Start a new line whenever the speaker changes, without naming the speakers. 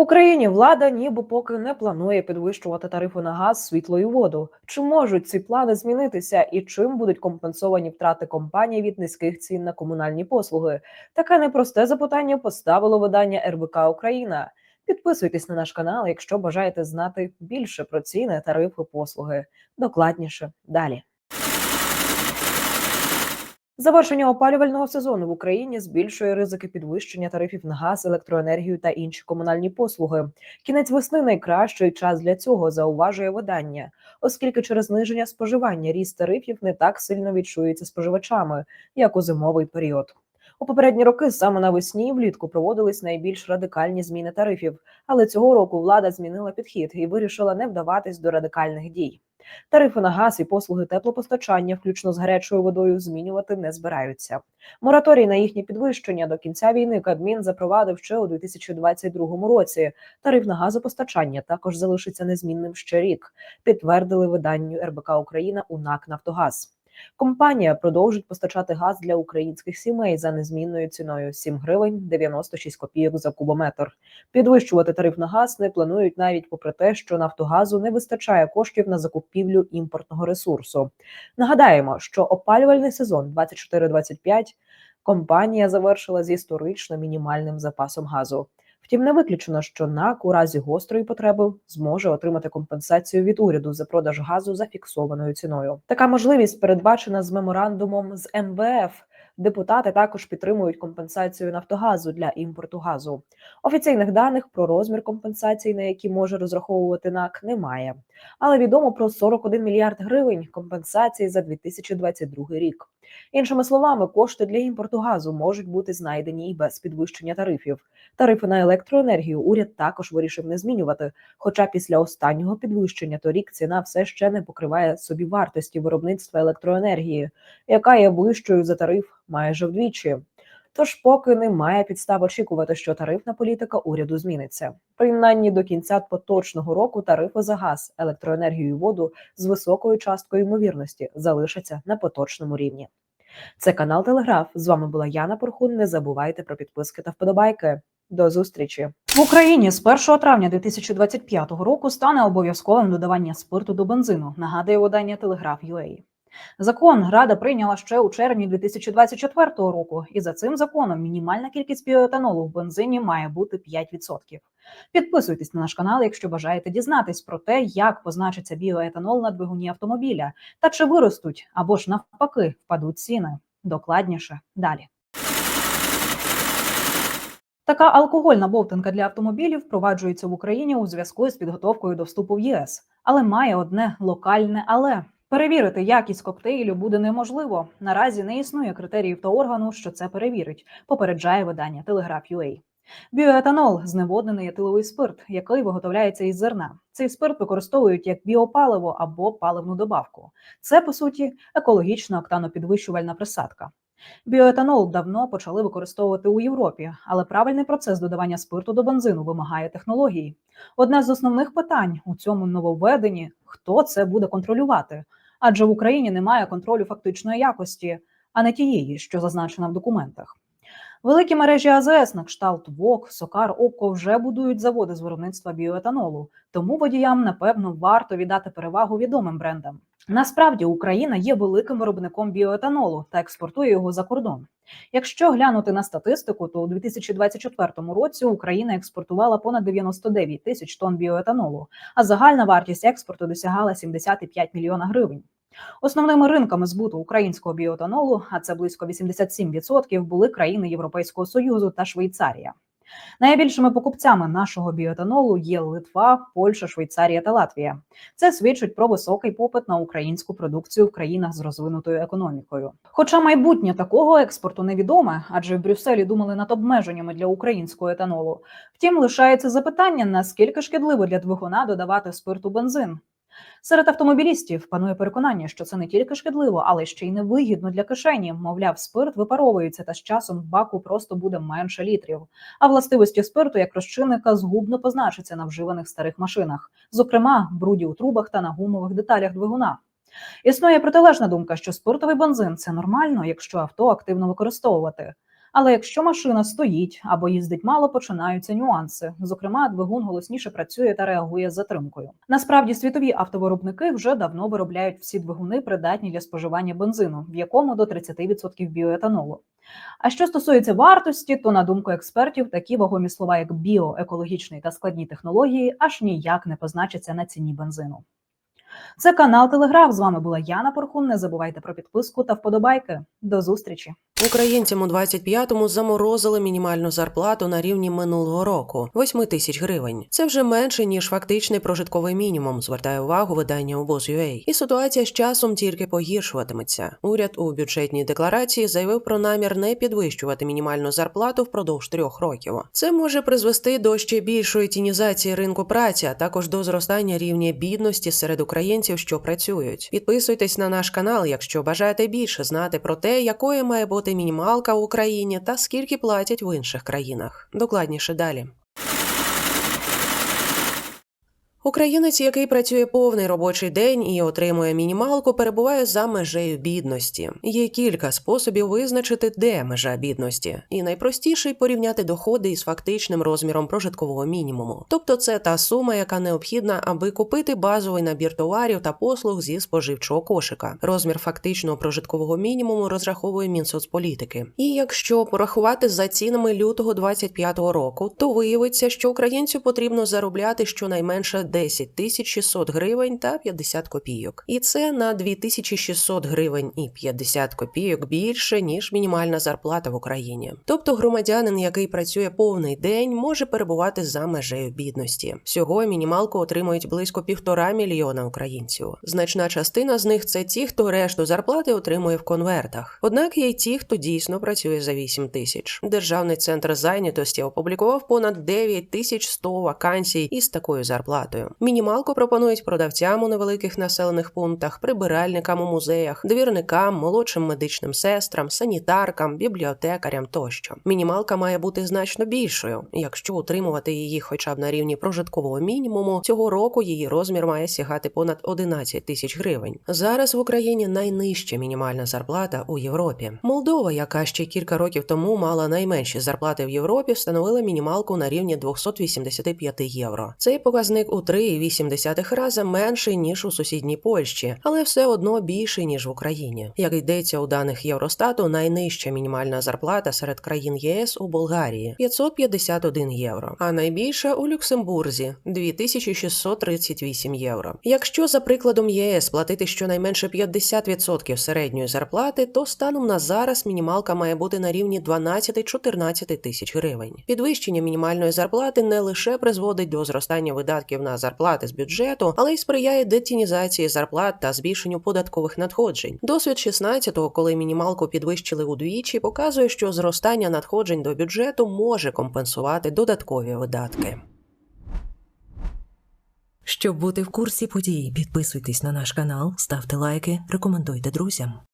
Україні влада ніби поки не планує підвищувати тарифи на газ, світло і воду. Чи можуть ці плани змінитися, і чим будуть компенсовані втрати компаній від низьких цін на комунальні послуги? Таке непросте запитання поставило видання РБК Україна. Підписуйтесь на наш канал, якщо бажаєте знати більше про ціни, тарифи, послуги. Докладніше далі. Завершення опалювального сезону в Україні збільшує ризики підвищення тарифів на газ, електроенергію та інші комунальні послуги. Кінець весни найкращий час для цього зауважує видання, оскільки через зниження споживання ріст тарифів не так сильно відчується споживачами, як у зимовий період. У попередні роки саме навесні і влітку проводились найбільш радикальні зміни тарифів, але цього року влада змінила підхід і вирішила не вдаватись до радикальних дій. Тарифи на газ і послуги теплопостачання, включно з гарячою водою, змінювати не збираються. Мораторій на їхнє підвищення до кінця війни Кабмін запровадив ще у 2022 році. Тариф на газопостачання також залишиться незмінним ще рік. Підтвердили виданню РБК Україна у НАК Нафтогаз. Компанія продовжить постачати газ для українських сімей за незмінною ціною 7 гривень 96 копійок за кубометр. Підвищувати тариф на газ не планують навіть попри те, що Нафтогазу не вистачає коштів на закупівлю імпортного ресурсу. Нагадаємо, що опалювальний сезон 24-25 компанія завершила з історично мінімальним запасом газу. Втім, не виключено, що НАК у разі гострої потреби зможе отримати компенсацію від уряду за продаж газу за фіксованою ціною. Така можливість передбачена з меморандумом з МВФ. Депутати також підтримують компенсацію Нафтогазу для імпорту газу. Офіційних даних про розмір компенсацій, на які може розраховувати НАК, немає. Але відомо про 41 мільярд гривень компенсації за 2022 рік. Іншими словами, кошти для імпорту газу можуть бути знайдені і без підвищення тарифів. Тарифи на електроенергію уряд також вирішив не змінювати. Хоча після останнього підвищення торік ціна все ще не покриває собі вартості виробництва електроенергії, яка є вищою за тариф майже вдвічі. Тож поки немає підстав очікувати, що тарифна політика уряду зміниться. Принаймні до кінця поточного року тарифи за газ, електроенергію і воду з високою часткою ймовірності залишаться на поточному рівні. Це канал Телеграф. З вами була Яна Порхун. Не забувайте про підписки та вподобайки. До зустрічі в Україні з 1 травня 2025 року стане обов'язковим додавання спирту до бензину. Нагадує видання Телеграф UA. Закон Рада прийняла ще у червні 2024 року, і за цим законом мінімальна кількість біоетанолу в бензині має бути 5%. Підписуйтесь на наш канал, якщо бажаєте дізнатись про те, як позначиться біоетанол на двигуні автомобіля, та чи виростуть або ж навпаки впадуть ціни. Докладніше далі. Така алкогольна бовтанка для автомобілів впроваджується в Україні у зв'язку з підготовкою до вступу в ЄС, але має одне локальне але. Перевірити якість коктейлю буде неможливо. Наразі не існує критеріїв та органу, що це перевірить. Попереджає видання Telegraph.ua. Біоетанол зневоднений етиловий спирт, який виготовляється із зерна. Цей спирт використовують як біопаливо або паливну добавку. Це по суті екологічна октанопідвищувальна присадка. Біоетанол давно почали використовувати у Європі, але правильний процес додавання спирту до бензину вимагає технології. Одне з основних питань у цьому нововведенні – хто це буде контролювати? Адже в Україні немає контролю фактичної якості, а не тієї, що зазначена в документах. Великі мережі АЗС на кшталт ВОК, Сокар, ОККО вже будують заводи з виробництва біоетанолу, тому водіям, напевно, варто віддати перевагу відомим брендам. Насправді Україна є великим виробником біоетанолу та експортує його за кордон. Якщо глянути на статистику, то у 2024 році Україна експортувала понад 99 тисяч тонн біоетанолу, а загальна вартість експорту досягала 75 мільйона гривень. Основними ринками збуту українського біоетанолу, а це близько 87%, були країни Європейського союзу та Швейцарія. Найбільшими покупцями нашого біоетанолу є Литва, Польща, Швейцарія та Латвія. Це свідчить про високий попит на українську продукцію в країнах з розвинутою економікою. Хоча майбутнє такого експорту невідоме, адже в Брюсселі думали над обмеженнями для українського етанолу. Втім, лишається запитання: наскільки шкідливо для двигуна додавати спирту бензин. Серед автомобілістів панує переконання, що це не тільки шкідливо, але ще й невигідно для кишені. Мовляв, спирт випаровується, та з часом в баку просто буде менше літрів. А властивості спирту як розчинника згубно позначаться на вживаних старих машинах, зокрема бруді у трубах та на гумових деталях двигуна. Існує протилежна думка, що спиртовий бензин це нормально, якщо авто активно використовувати.
Але якщо машина стоїть або їздить мало, починаються нюанси. Зокрема, двигун голосніше працює та реагує з затримкою. Насправді, світові автовиробники вже давно виробляють всі двигуни, придатні для споживання бензину, в якому до 30% біоетанолу. А що стосується вартості, то на думку експертів, такі вагомі слова, як біо, екологічний та складні технології, аж ніяк не позначаться на ціні бензину. Це канал Телеграф. З вами була Яна Порхун. Не забувайте про підписку та вподобайки. До зустрічі.
Українцям у 25-му заморозили мінімальну зарплату на рівні минулого року 8 тисяч гривень. Це вже менше ніж фактичний прожитковий мінімум. Звертає увагу видання обоз.ua. І ситуація з часом тільки погіршуватиметься. Уряд у бюджетній декларації заявив про намір не підвищувати мінімальну зарплату впродовж трьох років. Це може призвести до ще більшої тінізації ринку праці, а також до зростання рівня бідності серед українців, що працюють. Підписуйтесь на наш канал, якщо бажаєте більше знати про те, якою має бути мінімалка в Україні та скільки платять в інших країнах. Докладніше далі. Українець, який працює повний робочий день і отримує мінімалку, перебуває за межею бідності. Є кілька способів визначити, де межа бідності, і найпростіший порівняти доходи із фактичним розміром прожиткового мінімуму. Тобто, це та сума, яка необхідна, аби купити базовий набір товарів та послуг зі споживчого кошика. Розмір фактичного прожиткового мінімуму розраховує Мінсоцполітики. І якщо порахувати за цінами лютого 25-го року, то виявиться, що українцю потрібно заробляти щонайменше 10 тисяч 600 гривень та 50 копійок. І це на 2600 гривень і 50 копійок більше, ніж мінімальна зарплата в Україні. Тобто громадянин, який працює повний день, може перебувати за межею бідності. Всього мінімалку отримують близько півтора мільйона українців. Значна частина з них це ті, хто решту зарплати отримує в конвертах. Однак є й ті, хто дійсно працює за 8 тисяч. Державний центр зайнятості опублікував понад 9100 вакансій із такою зарплатою. Мінімалку пропонують продавцям у невеликих населених пунктах, прибиральникам у музеях, двірникам, молодшим медичним сестрам, санітаркам, бібліотекарям тощо. Мінімалка має бути значно більшою. Якщо утримувати її хоча б на рівні прожиткового мінімуму, цього року її розмір має сягати понад 11 тисяч гривень. Зараз в Україні найнижча мінімальна зарплата у Європі. Молдова, яка ще кілька років тому мала найменші зарплати в Європі, встановила мінімалку на рівні 285 євро. Цей показник у 3,8 рази менший ніж у сусідній Польщі, але все одно більший ніж в Україні. Як йдеться у даних Євростату, найнижча мінімальна зарплата серед країн єС у Болгарії 551 євро, а найбільша у Люксембурзі 2638 євро. Якщо за прикладом ЄС платити щонайменше 50% середньої зарплати, то станом на зараз мінімалка має бути на рівні 12-14 тисяч гривень. Підвищення мінімальної зарплати не лише призводить до зростання видатків на зарплати з бюджету, але й сприяє детінізації зарплат та збільшенню податкових надходжень. Досвід 16-го, коли мінімалку підвищили удвічі, показує, що зростання надходжень до бюджету може компенсувати додаткові видатки.
Щоб бути в курсі подій, підписуйтесь на наш канал, ставте лайки, рекомендуйте друзям.